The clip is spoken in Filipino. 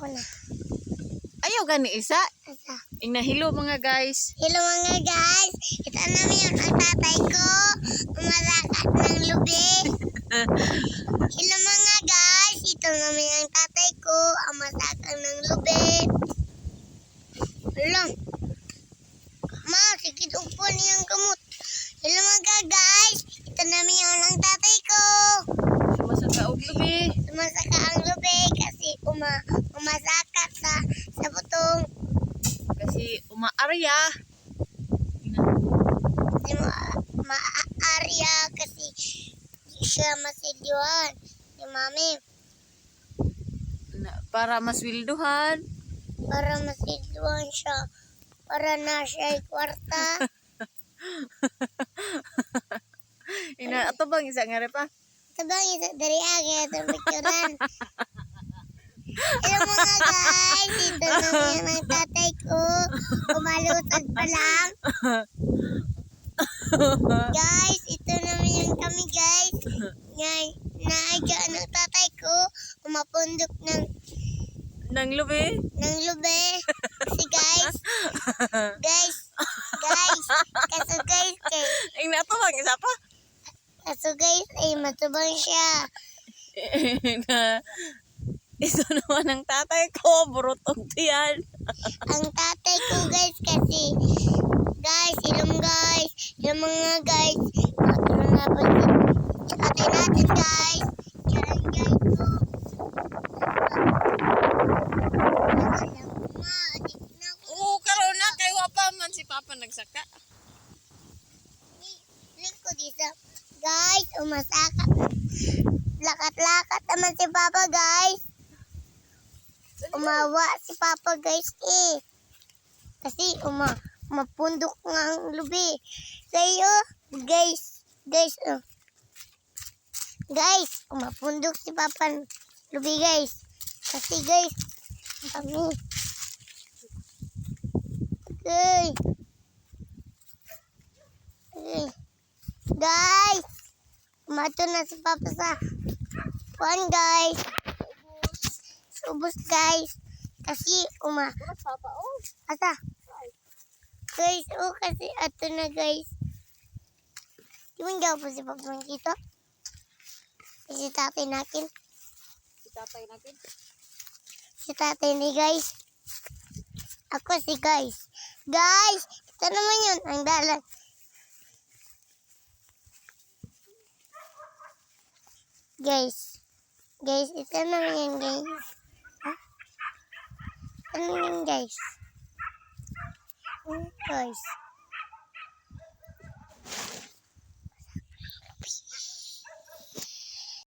Na. Ayaw gani isa. Asa. Inahilo mga guys. Hello mga guys. Ito namin ang tatay ko. Umalakat ng lubi. Hello mga guys. Ito namin ang tatay ko. Masakang ng lubi. Lang. Ma, sikit upo niyang kamot. Hello mga guys. Ito namin ang tatay ko. Sumasaka og lubi. Sumasaka Di mo maaarya kasi siya masilyuhan ni mami Na, para maswilduhan. para masilyuhan siya para na siya kwarta. Ina ato bang isa nga pa? Sabang isa dari agi itong picturean. Hello mga guys, ito naman ang tatay ko. Umalutag pa lang. guys, ito naman yung kami guys. Ngay, naadya ng tatay ko. Umapundok ng, Nang lubi. ng lube. Si guys. Guys. Guys. Kaso guys, kay, Ina ato bang isa pa? kaso guys, ay matubang siya. na ito naman ang tatay ko, burotong tiyan. Ang tatay ko guys kasi guys, ilong guys, yung mga guys, matulong nga po sa tatay natin guys. Yan guys ko. Na. Oo, karon na kay man si Papa nagsaka. Ko dito. Guys, umasaka. Lakat-lakat naman si Papa guys. Umawa si Papa guys eh. Kasi uma mapundok nga ang lubi. Sa'yo, guys. Guys, oh. Guys, umapundok si Papa lubi guys. Kasi guys, kami. Okay. Okay. Guys, umato na si Papa sa kuan guys. Ubus guys. Kasi uma. Asa? Guys, oh kasi ato na guys. Di mo po si Papa dito? Si tatay natin. Si tatay natin. Si tatay ni guys. Ako si guys. Guys, ito naman yun. Ang dalan. Guys. Guys, ito naman yun guys. Naman yun guys. Hmm, Guys.